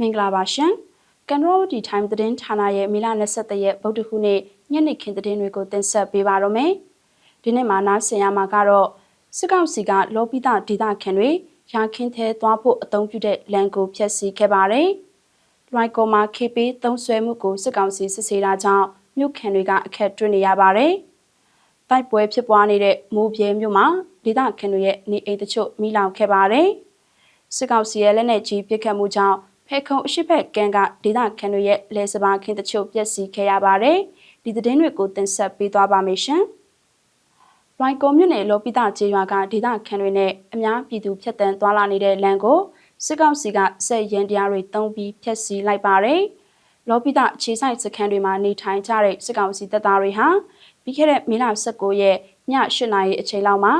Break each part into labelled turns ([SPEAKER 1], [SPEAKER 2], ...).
[SPEAKER 1] မင်္ဂလာပါရှင်ကန်ရောဒီ time သတင်းဌာနရဲ့မေလ23ရက်ဗုဒ္ဓဟူးနေ့ညနေခင်းသတင်းတွေကိုတင်ဆက်ပေးပါရမယ်ဒီနေ့မှာနားဆင်ရမှာကတော့စစ်ကောင်စီကလောပိတဒေသခံတွေရာခင်းသေးသွားဖို့အသုံးပြုတဲ့လန်ကိုဖျက်ဆီးခဲ့ပါတယ်လွိုင်ကော်မှာ KP သုံးဆွဲမှုကိုစစ်ကောင်စီစစ်ဆေးတာကြောင့်မြို့ခံတွေကအခက်တွေ့နေရပါတယ်တိုက်ပွဲဖြစ်ပွားနေတဲ့မိုးပြဲမြို့မှာဒေသခံတွေရဲ့နေအိမ်တချို့မိလောင်ခဲ့ပါတယ်စစ်ကောင်စီရဲ့လက်နက်ကြီးပစ်ခတ်မှုကြောင့် ဖဲခုံအရှိဘက်ကန်ကဒေသခံတွေရဲ့လဲစပါခင်းတချို့ပျက်စီးခဲ့ရပါတယ်။ဒီသတင်းတွေကိုတင်ဆက်ပေးသွားပါမယ်ရှင်။ရိုင်ကောမြို့နယ်လောပိတကျေးရွာကဒေသခံတွေနဲ့အများပြည်သူဖြတ်တန်းသွားလာနေတဲ့လမ်းကိုစစ်ကောင်စီကစက်ရန်တရားတွေတုံးပြီးဖျက်ဆီးလိုက်ပါတယ်။လောပိတခြေဆိုင်စခန်းတွေမှာနေထိုင်ကြတဲ့စစ်ကောင်စီတပ်သားတွေဟာပြီးခဲ့တဲ့မေလ19ရက်ည8နာရီအချိန်လောက်မှာ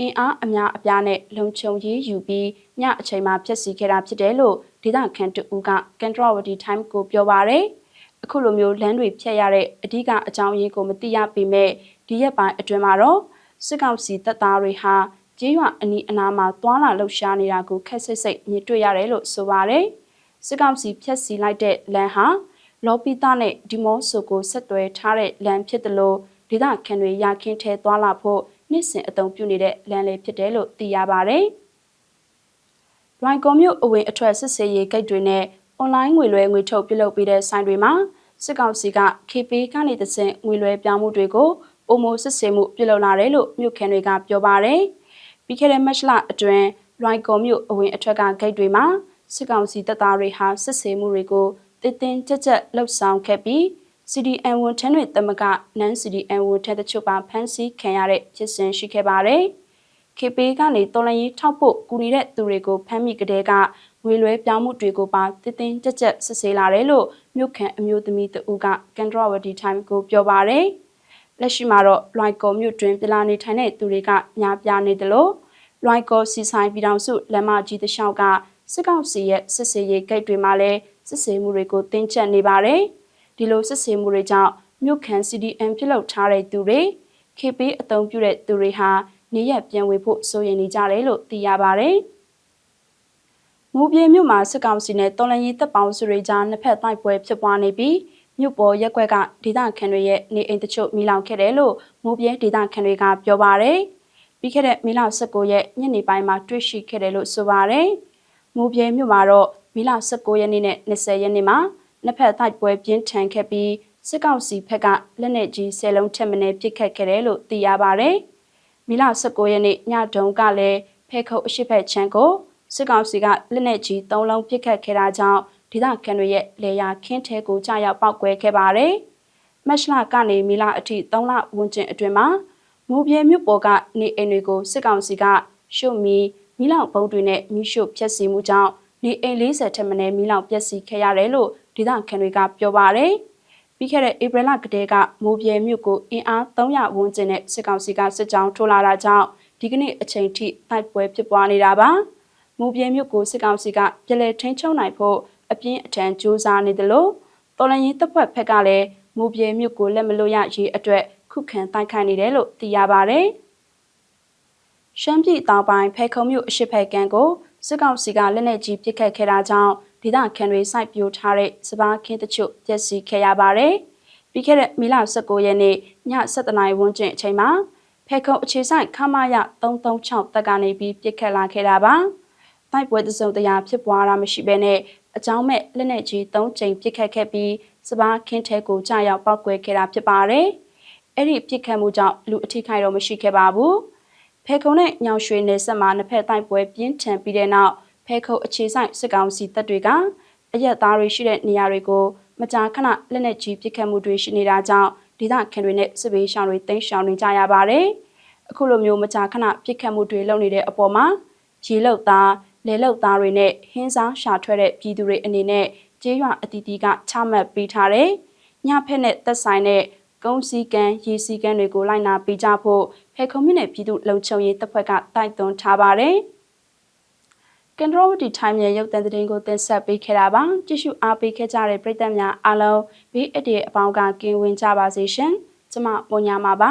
[SPEAKER 1] အင်အားအများအပြားနဲ့လုံခြုံရေးယူပြီးညအချိန်မှာဖျက်ဆီးခဲ့တာဖြစ်တယ်လို့ ဒေသခံတဦးကကန်ထရဝတီ time ကိုပြောပါရယ်အခုလိုမျိုးလမ်းတွေဖြတ်ရတဲ့အဓိကအကြောင်းရင်းကိုမသိရပေမဲ့ဒီရက်ပိုင်းအတွင်းမှာတော့စစ်ကောင်စီတပ်သားတွေဟာကျေးရွာအနီးအနားမှာတွာလာလှုပ်ရှားနေတာကိုခက်ဆစ်စိတ်မြင်တွေ့ရတယ်လို့ဆိုပါရယ်စစ်ကောင်စီဖျက်ဆီးလိုက်တဲ့လမ်းဟာလော်ပီတာနဲ့ဒီမောဆိုကိုဆက်သွယ်ထားတဲ့လမ်းဖြစ်တယ်လို့ဒေသခံတွေရခင်းထဲတွာလာဖို့နှစ်စဉ်အသုံးပြုနေတဲ့လမ်းလေးဖြစ်တယ်လို့သိရပါဗျ။ ရိုင်ကွန်မြို့အဝင်အထွက်စစ်ဆေးရေးဂိတ်တွေနဲ့အွန်လိုင်းငွေလွှဲငွေထုတ်ပြုလုပ်ပေးတဲ့ဆိုင်တွေမှာစစ်ကောင်စီက KP ကနေတဆင့်ငွေလွှဲပြောင်းမှုတွေကိုအုံမိုစစ်ဆေးမှုပြုလုပ်လာတယ်လို့မြို့ခံတွေကပြောပါတယ်။ပြီးခဲ့တဲ့မတ်လအတွင်းရိုင်ကွန်မြို့အဝင်အထွက်ကဂိတ်တွေမှာစစ်ကောင်စီတပ်သားတွေဟာစစ်ဆေးမှုတွေကိုတည်တင်းကြပ်ကြပ်လှုပ်ဆောင်ခဲ့ပြီး CDN ဝန်ထမ်းတွေတမကနန်း CDN ဝန်ထမ်းတချို့ပါဖမ်းဆီးခံရတဲ့ဖြစ်စဉ်ရှိခဲ့ပါတယ်။ KP ကနေတော်လန်ရေးထောက်ဖို့ကူနေတဲ့သူတွေကိုဖမ်းမိကြတဲ့ကငွေလွှဲပြောင်းမှုတွေကိုပါတည်တင်းကြပ်ကြပ်စစ်ဆေးလာတယ်လို့မြို့ခံအမျိုးသမီးတဦးကကန်ဒရဝတီ time ကိုပြောပါတယ်။လက်ရှိမှာတော့လွိုင်ကော်မြို့တွင်ပြည်လာနေထိုင်တဲ့သူတွေကများပြားနေတယ်လို့လွိုင်ကော်စီဆိုင်ပြည်တော်စုလမ်းမကြီးတလျှောက်ကစစ်ကောင်စီရဲ့စစ်ဆေးရေးဂိတ်တွေမှာလည်းစစ်ဆေးမှုတွေကိုတင်းကျပ်နေပါတယ်။ဒီလိုစစ်ဆေးမှုတွေကြောင့်မြို့ခံ CDM ပြုလုပ်ထားတဲ့သူတွေ KP အသုံးပြုတဲ့သူတွေဟာ နေရပြန်ဝေဖို့စိုးရိမ်နေကြတယ်လို့သိရပါဗျ။မူပြေမြို့မှာစစ်ကောင်စီနဲ့တော်လန်ရေးတပ်ပေါင်းစုတွေကြားနှစ်ဖက်တိုက်ပွဲဖြစ်ပွားနေပြီးမြို့ပေါ်ရက်ကွက်ကဒေသခံတွေရဲ့နေအိမ်တချို့မိလောင်ခဲ့တယ်လို့မူပြေဒေသခံတွေကပြောပါရယ်။ပြီးခဲ့တဲ့မေလ19ရက်ညနေပိုင်းမှာတွေ့ရှိခဲ့တယ်လို့ဆိုပါရယ်။မူပြေမြို့မှာတော့မေလ19ရက်နေ့နဲ့20ရက်နေ့မှာနှစ်ဖက်တိုက်ပွဲပြင်းထန်ခဲ့ပြီးစစ်ကောင်စီဘက်ကလက်နက်ကြီး၁၀လုံးထက်မနည်းပစ်ခတ်ခဲ့တယ်လို့သိရပါဗျ။ မီလ19ရက်နေ့ညတုန်းကလည်းဖဲခုတ်အရှိဖက်ချမ်းကိုစစ်ကောင်စီကလက်နက်ကြီး၃လုံးပစ်ခတ်ခဲ့တာကြောင့်ဒေသခံတွေရဲ့လေယာခင်းထဲကိုကြာရောက်ပောက်ကွဲခဲ့ပါတယ်။မက်ရှလာကနေမီလာအထိ၃လဝန်းကျင်အတွင်းမှာမူပြေမြို့ပေါ်ကနေအိမ်တွေကိုစစ်ကောင်စီကရှုံမီမီလောက်ဘုံတွေနဲ့မိရှုဖျက်ဆီးမှုကြောင့်နေအိမ်40ထက်မနည်းမီလောက်ပျက်စီးခဲ့ရတယ်လို့ဒေသခံတွေကပြောပါတယ်။ ပြီးခဲ့တဲ့ဧပြီလကတည်းကမိုးပြဲမြို့ကိုအင်အား300ဝန်းကျင်နဲ့စစ်ကောင်စီကစစ်ကြောင်းထိုးလာတာကြောင့်ဒီကနေ့အချိန်ထိတိုက်ပွဲဖြစ်ပွားနေတာပါ။မိုးပြဲမြို့ကိုစစ်ကောင်စီကပြည်လဲထိန်းချုပ်နိုင်ဖို့အပြင်းအထန်ကြိုးစားနေတယ်လို့တော်လရင်တပ်ဖွဲ့ဖက်ကလည်းမိုးပြဲမြို့ကိုလက်မလို့ရရေးအတွက်ခုခံတိုက်ခိုက်နေတယ်လို့သိရပါဗျ။ရှမ်းပြည်တောင်ပိုင်းဖဲခုံမြို့အရှိဖက်ကန်ကိုစစ်ကောင်စီကလက်နက်ကြီးပစ်ခတ်ခဲ့တာကြောင့် ဒေသခံတွေစိုက်ပျိုးထားတဲ့စပါးခင်းတချို့ပျက်စီးခဲ့ရပါတယ်။ပြီးခဲ့တဲ့မေလ19ရက်နေ့ည7:00နာရီဝန်းကျင်အချိန်မှာဖဲခုံအခြေဆိုင်ခမာရ336တပ်ကနေပြီးပစ်ခတ်လာခဲ့တာပါ။တိုက်ပွဲတစုံတရာဖြစ်ပွားတာမရှိဘဲနဲ့အကြောင်းမဲ့လက်နက်ကြီး3ကြိမ်ပစ်ခတ်ခဲ့ပြီးစပါးခင်းထဲကိုကြာရောက်ပောက်ကွဲခဲ့တာဖြစ်ပါတယ်။အဲ့ဒီပစ်ခတ်မှုကြောင့်လူအထိခိုက်တော့မရှိခဲ့ပါဘူး။ဖဲခုံနဲ့ညောင်ရွှေနယ်ဆက်မှာနှစ်ဖက်တိုက်ပွဲပြင်းထန်ပြီးတဲ့နောက် ဖဲခုတ်အခြေဆိုင်စစ်ကောင်စီတပ်တွေကအရက်သားတွေရှိတဲ့နေရာတွေကိုမကြာခဏလက်နက်ကြီးပစ်ခတ်မှုတွေရှိနေတာကြောင့်ဒေသခံတွေနဲ့စစ်ဘေးရှောင်တွေတိမ်းရှောင်နေကြရပါတယ်။အခုလိုမျိုးမကြာခဏပစ်ခတ်မှုတွေလုပ်နေတဲ့အပေါ်မှာရေလုတ်သားလေလုတ်သားတွေနဲ့ဟင်းစားရှာထွက်တဲ့ပြည်သူတွေအနေနဲ့ကျေးရွာအတီးတီးကချမှတ်ပေးထားတဲ့ညဖက်နဲ့သက်ဆိုင်တဲ့ကုန်းစည်းကမ်းရေစည်းကမ်းတွေကိုလိုက်နာပေးကြဖို့ဖဲခုံမြင့်နယ်ပြည်သူ့လုံခြုံရေးတပ်ဖွဲ့ကတိုက်တွန်းထားပါတယ်။ ကန်ထရိုဝတီ time ရဲ့ရုပ်သံသတင်းကိုတင်ဆက်ပေးခဲ့တာပါကြည့်ရှုအားပေးခဲ့ကြတဲ့ပရိသတ်များအားလုံးဘေးအတ္တအပေါင်းကကင်းဝေးကြပါစေရှင်ကျမမွန်ညာမှာပါ